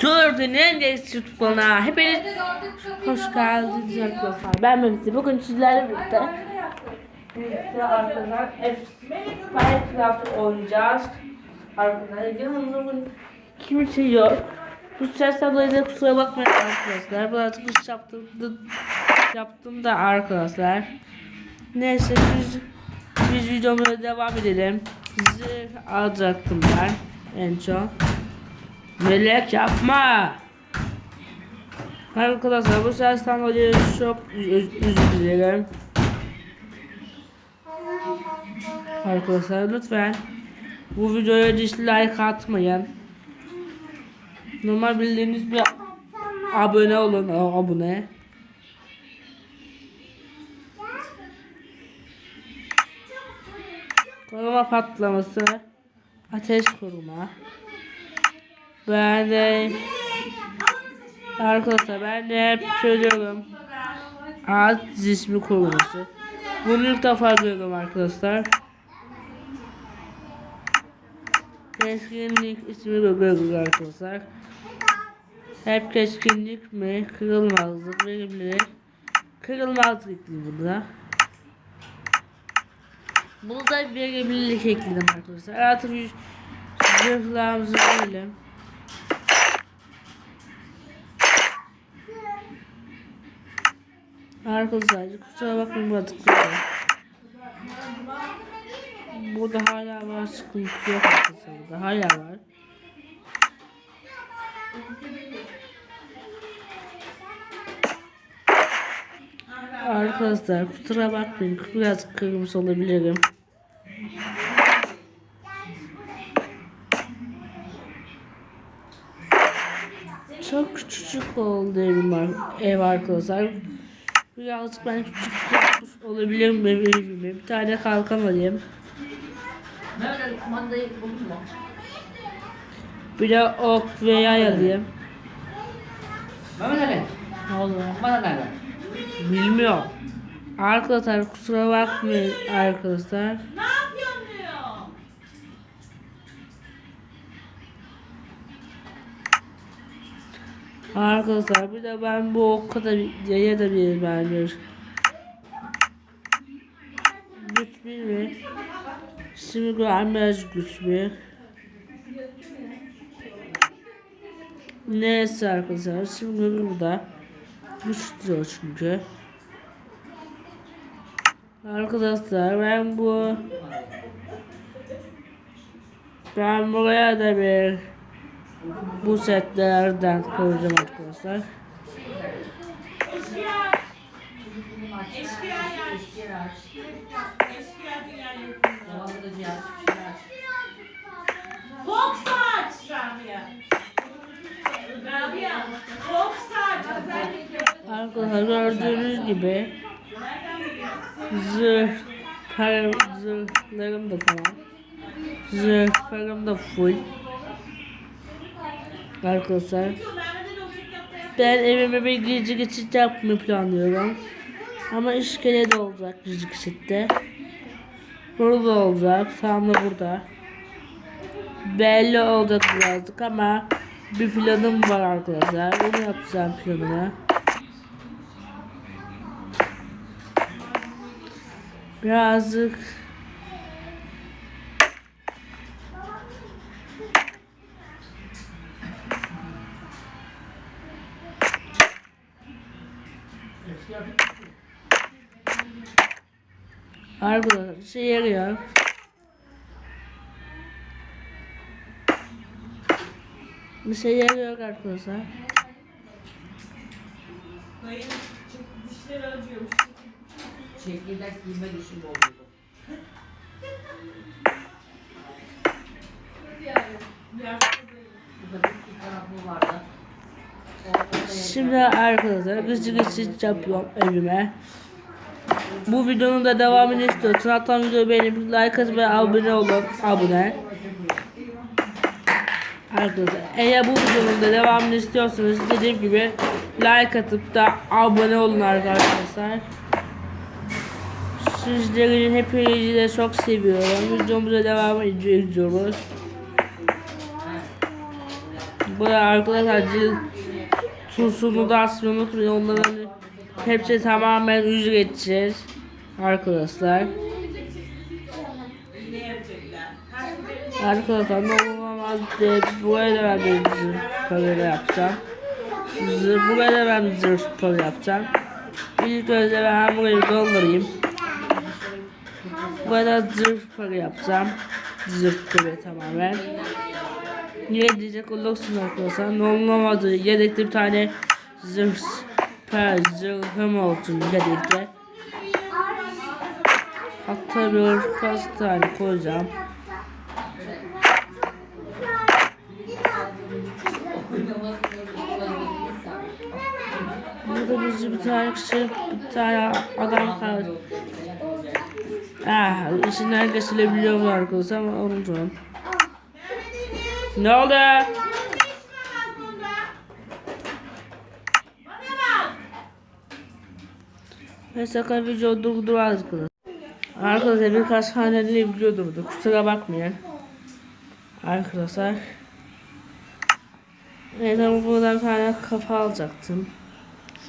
Gördüğünün YouTube kanalına hepiniz hoş geldiniz arkadaşlar. Ben Mehmet. Bugün sizlerle birlikte Neyse arkadaşlar Minecraft oynayacağız. Arkadaşlar yanımda bugün kimse yok. Bu sesten dolayı da kusura bakmayın arkadaşlar. Birazcık iş yaptım, yaptım da arkadaşlar. Neyse biz, biz videomuza devam edelim. Sizi alacaktım ben en çok. Melek yapma. Arkadaşlar bu sesten dolayı çok öz- özür dilerim. Arkadaşlar lütfen bu videoya dislike atmayın. Normal bildiğiniz bir abone olun abone. Koruma patlaması, ateş koruma. Ben de arkadaşlar ben de hep söylüyorum. Alt cismi koruması. Bunu ilk defa görüyorum arkadaşlar. Keskinlik ismi görüyoruz arkadaşlar. Hep keskinlik mi? Kırılmazlık verimlilik. Kırılmazlık burada. Bunu da verimlilik ekledim arkadaşlar. Artık zırhlarımızı verelim. Arkadaşlar kusura bakmayın bu tıklıyorum. Burada hala var sıkıntı yok arkadaşlar burada hala var. Arkadaşlar kusura bakmayın biraz kırmızı olabilirim. Çok küçücük oldu evim ev arkadaşlar. Birazcık ben küçük olabilirim evime. Bir tane kalkan alayım. Nerede kumandayı buldun mu? Bir de ok ve yay alayım. Mehmet Ali, Ne oldu? kumanda nerede? Bilmiyorum. Arkadaşlar kusura bakmayın arkadaşlar. Arkadaşlar bir de ben bu oku da yaya da bir vermiyor. Güç bir mi? Şimdi görmez güç bir. Neyse arkadaşlar şimdi burada güç diyor çünkü. Arkadaşlar ben bu ben buraya da bir bu setlerden koyacağım arkadaşlar. Çok saç Rabia. Rabia. Çok saç. Arkadaşlar gördüğünüz gibi zırh zırhlarım da tamam. Zırh param da full. Arkadaşlar ben evime bir gizli geçit yapmayı planlıyorum. Ama iskele de olacak gizli geçitte. Burada olacak. Tam da burada. Belli olacak birazcık ama bir planım var arkadaşlar. Onu yapacağım planımı. Birazcık Arkadaşlar şey yarıyor. Bir şey yarıyor arkadaşlar. Dayı dişleri acıyormuş. Çekirdek giyme işim oldu. Şimdi arkadaşlar gıcı gıcı yapıyorum evime. Bu videonun da devamını istiyorsan hatta videoyu beğenip like atıp ve abone olun. Abone. Arkadaşlar eğer bu videonun da devamını istiyorsanız dediğim gibi like atıp da abone olun arkadaşlar. Sizleri hepinizi de çok seviyorum. Videomuza devam ediyoruz. Bu arkadaşlar cil tuzunu da asmayı unutmayın. Onların hepsi tamamen ücretsiz. Arkadaşlar. Arkadaşlar ne olamaz diye buraya da bir zırh yapacağım. Zırh, buraya da ben bir zırh yapacağım. İlk önce ben burayı doldurayım. Burada zırh parayı yapacağım. Zırh parayı tamamen. Niye diyecek olursun arkadaşlar. Ne olamadı. Yedekte bir tane zırh para zırhım olsun yedekte. Hatta bir kaç tane koyacağım. Burada bizi bir tane kişi, bir tane adam kaldı. Ah, işinden geçilebiliyor mu arkadaşlar ama unutun. Ne oldu? bak. Mesela video durdu arkadaşlar. Arkadaşlar birkaç haneli video durdu. Kusura bakmayın. Arkadaşlar. Evet ama buradan bir tane kafa alacaktım.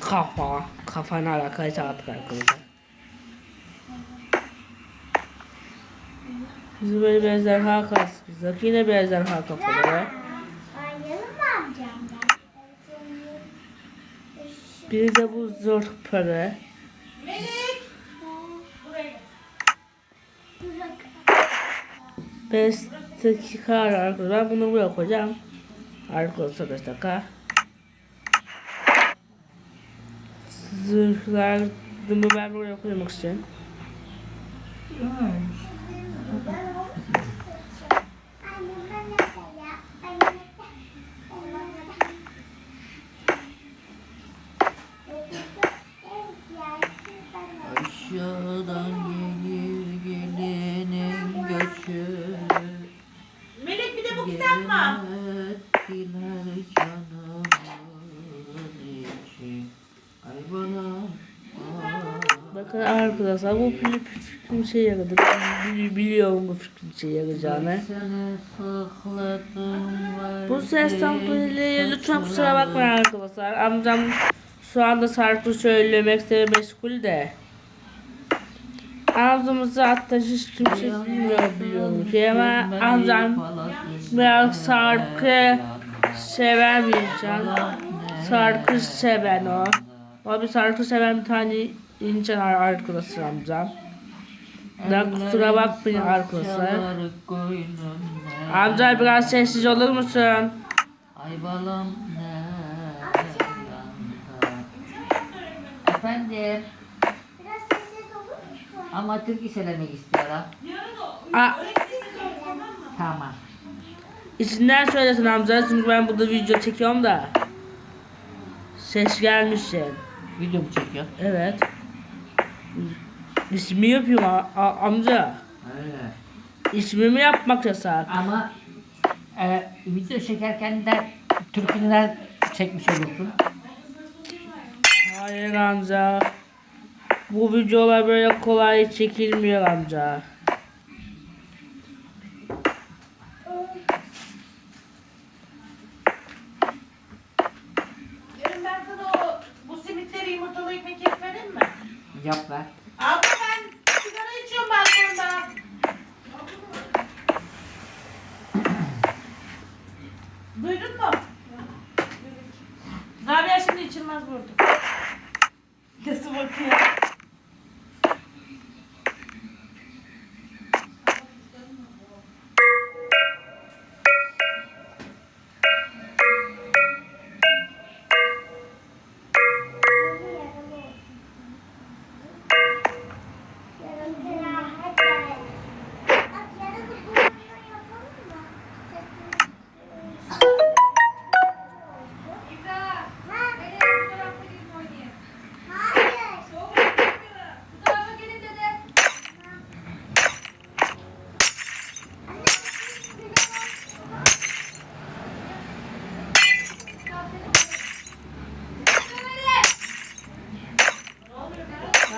Kafa. Kafa ne alakaysa artık arkadaşlar. Biz böyle bir ejderha kastık. Yine bir ejderha kafaları. Bir de bu zırh para. 5 dakika ara arkadaşlar. Bunu buraya koyacağım. Arkadaşlar 5 dakika. Zırhlar bunu ben buraya koymak için. Annem arkadaşlar bu film fikrim şey yaradı. Ben bili- biliyorum bu fikrin şey yarayacağını. Bu ses tanklarıyla lütfen kusura bakmayın arkadaşlar. Amcam şu anda şarkı söylemekte meşgul de. Ağzımızı hatta hiç kimse bilmiyor biliyorum ki ama amcam biraz şarkı seven bir insan. Şarkı seven o. Bir şarkı seven bir tane insan arkadaşlar amcam. Da kusura bakmayın arkadaşlar. Amca biraz sessiz olur musun? Ay balam ne. Efendim Biraz sessiz olur musun? ama türkü söylemek istiyorum. Aa, Tamam. içinden söylesin amca çünkü ben burada video çekiyorum da. Ses gelmişsin. Video mu çekiyor? Evet. İsmi yapıyorum a- a- amca. Öyle. İsmimi yapmak yasak. Ama e, video çekerken de türküler çekmiş olursun. Hayır amca. Bu videolar böyle kolay çekilmiyor amca.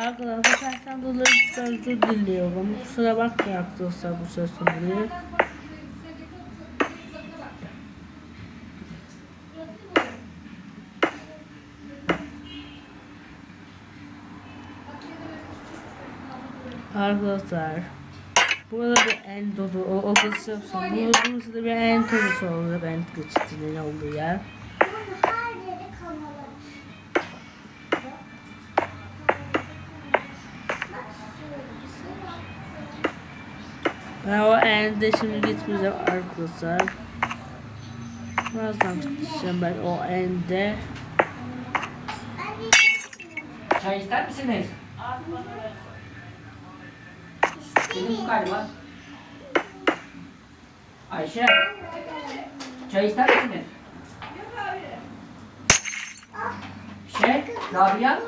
Arkadaşlar sen dolayı sözü diliyorum. Kusura bakma yaptıysa bu sözünü. Arkadaşlar Burada bir endodu o, o kısım sonra. Burası da bir endodu sonra ben geçtiğinin olduğu yer. Ben ende şimdi gitmeyeceğim arkadaşlar. Birazdan gideceğim ben o ende. Çay ister misiniz? Benim galiba. Ayşe. Çay ister misiniz? Şey, Rabia.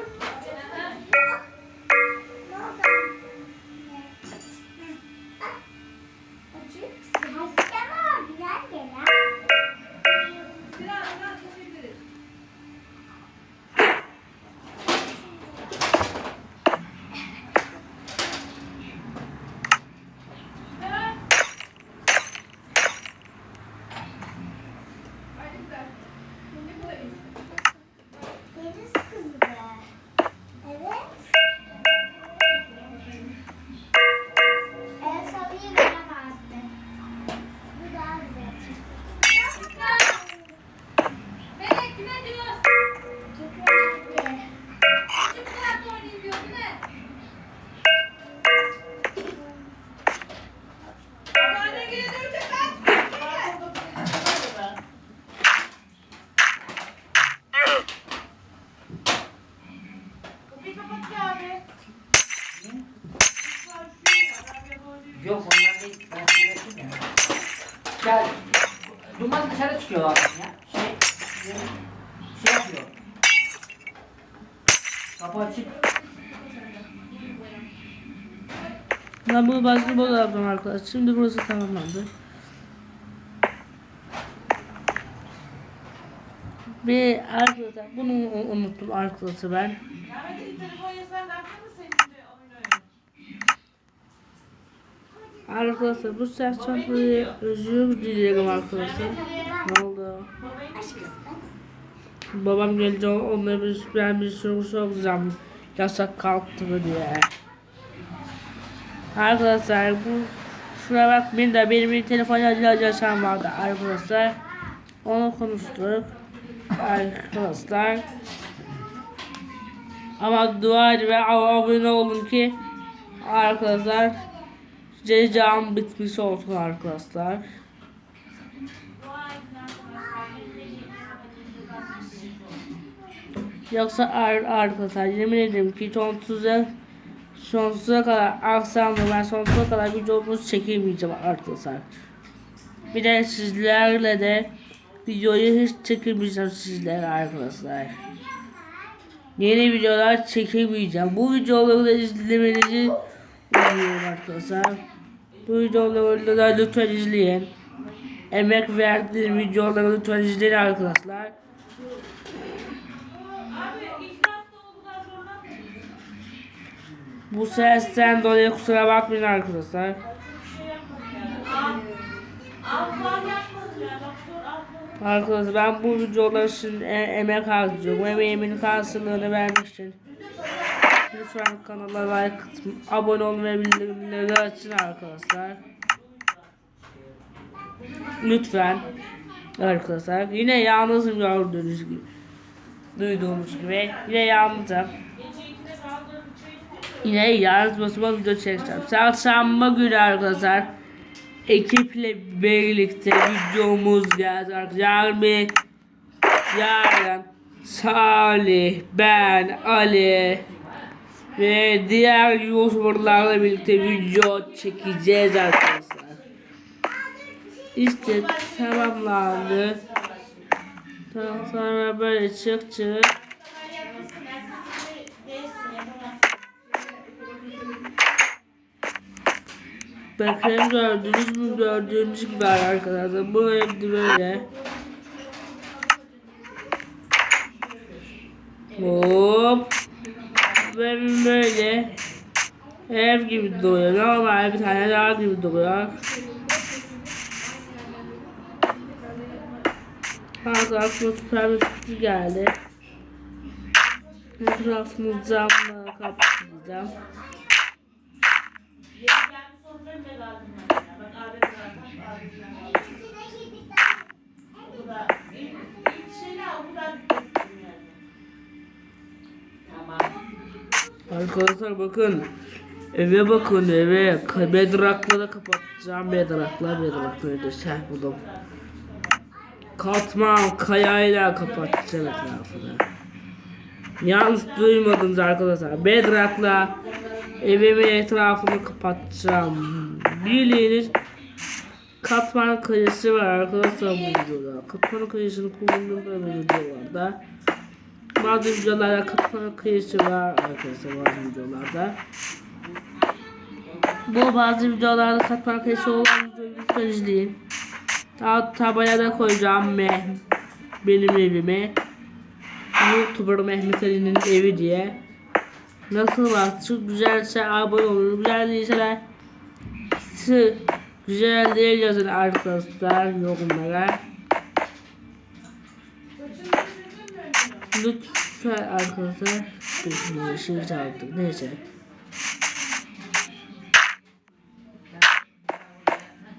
Başka bir oda yaptım arkadaşlar. Şimdi burası tamamlandı. Bir arkadaşlar bunu unuttum arkadaşlar ben. Arkadaşlar bu ses çantayı özür dilerim arkadaşlar. Ne oldu? Babam gelince onlara bir ben bir soru soracağım. Yasak kalktı mı diye. Arkadaşlar bu şuna bakmayın da benim bir telefon yaşam vardı arkadaşlar. Onu konuştuk. Arkadaşlar. Ama dua ve abone olun ki arkadaşlar cezam bitmiş olsun arkadaşlar. Yoksa ar arkadaşlar yemin ederim ki sonsuza sonsuza kadar aksamda ben sonsuza kadar videomuzu çekemeyeceğim arkadaşlar. Bir de sizlerle de videoyu hiç çekemeyeceğim sizlerle arkadaşlar. Yeni videolar çekemeyeceğim. Bu videoları da izlemenizi umuyorum arkadaşlar. Bu videoları da lütfen izleyin. Emek verdiğim videoları lütfen izleyin arkadaşlar. Bu sesten dolayı kusura bakmayın arkadaşlar. Arkadaşlar ben bu videolar için e- emek harcıyorum. Emeğimin karşılığını vermek için. Lütfen kanala like abone olun ve bildirimleri açın arkadaşlar. Lütfen. Arkadaşlar yine yalnızım gördüğünüz gibi. Duyduğumuz gibi. Yine yalnızım. Yine yalnız basıma video çekeceğim. Çarşamba günü arkadaşlar. Ekiple birlikte videomuz geldi arkadaşlar. Yarın bir yarın Salih, ben, Ali ve diğer YouTuber'larla birlikte video çekeceğiz arkadaşlar. İşte tamamlandı. Sonra böyle çık çık. Bakın gördünüz mü gördüğünüz gibi arkadaşlar bu evde böyle. Hop. Ve böyle ev gibi duruyor. Normal bir tane daha gibi duruyor. Fazla aklıma süper bir fikir geldi. Etrafını camla kaplayacağım. lazım bana ya. Bak adet zaten adetler. İçine girdik. Bu da ilk ilk şeyle al bu da dikkatim yani. Tamam. Arkadaşlar bakın. Eve bakın eve. Bedrakla da kapatacağım. Bedrakla bedrakla öyle şey buldum. Katman kayayla kapatacağım etrafını. Yalnız duymadınız arkadaşlar. Bedrakla evimin etrafını kapatacağım. Bildiğiniz katman kayısı var arkadaşlar bu videoda. Katman kayısını kullandığım böyle videolarda. Bazı videolarda katman kayısı var arkadaşlar bazı videolarda. Bu bazı videolarda katman kayısı olan videoyu lütfen izleyin. Daha tabaya da koyacağım Meh benim evime. YouTuber Mehmet Ali'nin evi diye. Nasıl var? Çok güzelse abone olun. Güzel değilse de güzel değil yazın arkadaşlar yorumlara. Lütfen arkadaşlar. Dur, Şimdi çaldık. Neyse.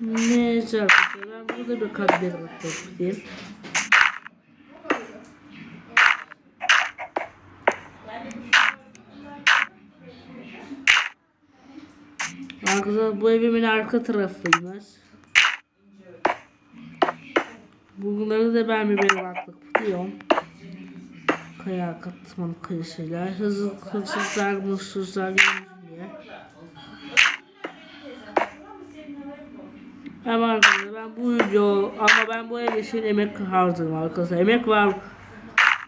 Neyse arkadaşlar. Burada bir kadeh atayım. Arkadaşlar bu evimin arka tarafıymış. Bunları da ben bir berbatlık tutuyorum. Kaya katman kıyısıyla hızlı hırsızlar mutsuzlar diye. Ama arkadaşlar ben bu video ama ben bu ev için emek harcadım arkadaşlar. Emek var.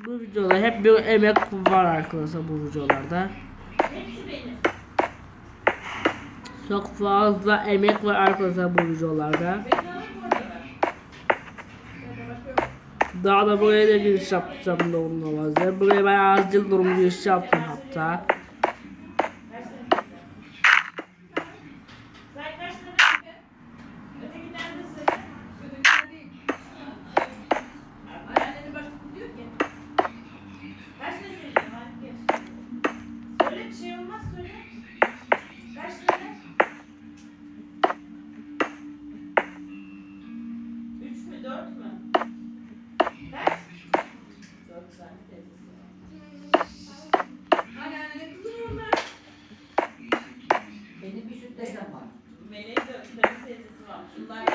Bu videoda hep bir emek var arkadaşlar bu videolarda. Çok fazla emek var arkadaşlar bu videolarda. Daha da buraya da giriş yapacağım da onun olmazdı. Buraya ben acil durum giriş yaptım hatta. July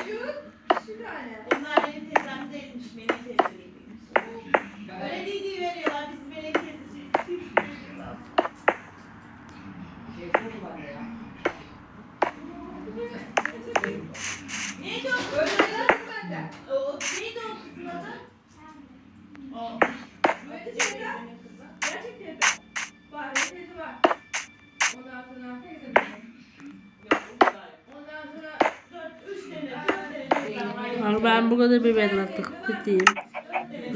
Abi ben burada bir bedratlık biteyim.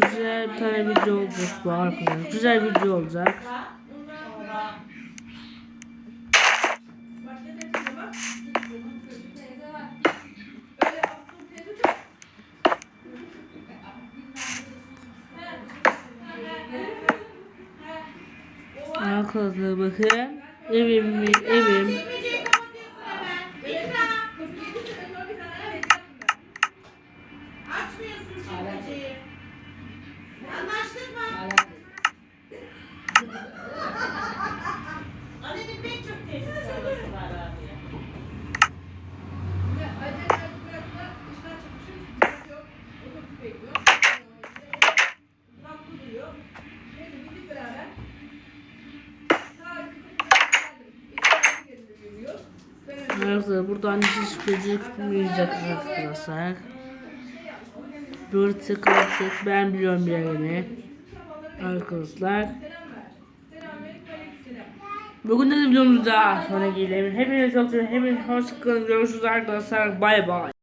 Güzel bir tane video olacak bu arkadaşlar. Güzel video olacak. Ha? ondan sonra Sonra. başka teyze var. Teyze var. Öyle aklım teyze çok. He, he, he, he. O var. Arkadaşlar bakın. Evim, evim. Çekmeceyi kapatıyorsun hemen. İkra. 47 sene sonra bir tane ev yaptım ben. Açmıyorsun çekmeceyi. Anlaştık mı? Hala Annenin pek çok teyzesi arası var abi. Ve acele bıraktılar, işten çıkmışım, biraz yok, otobüs bekliyor. Tatlı duruyor. Neyse gittik beraber. Saat geldim. İçeride geldi geliyor. Ben öyle Arkadaşlar buradan hiç gözükmeyecek arkadaşlar. Bir tıklattık. Ben biliyorum yerini. Arkadaşlar. Bugün de videomuz daha sonra gelelim. Hepinize çok seviyorum. Hepinize hoşçakalın. Görüşürüz arkadaşlar. Bay bay.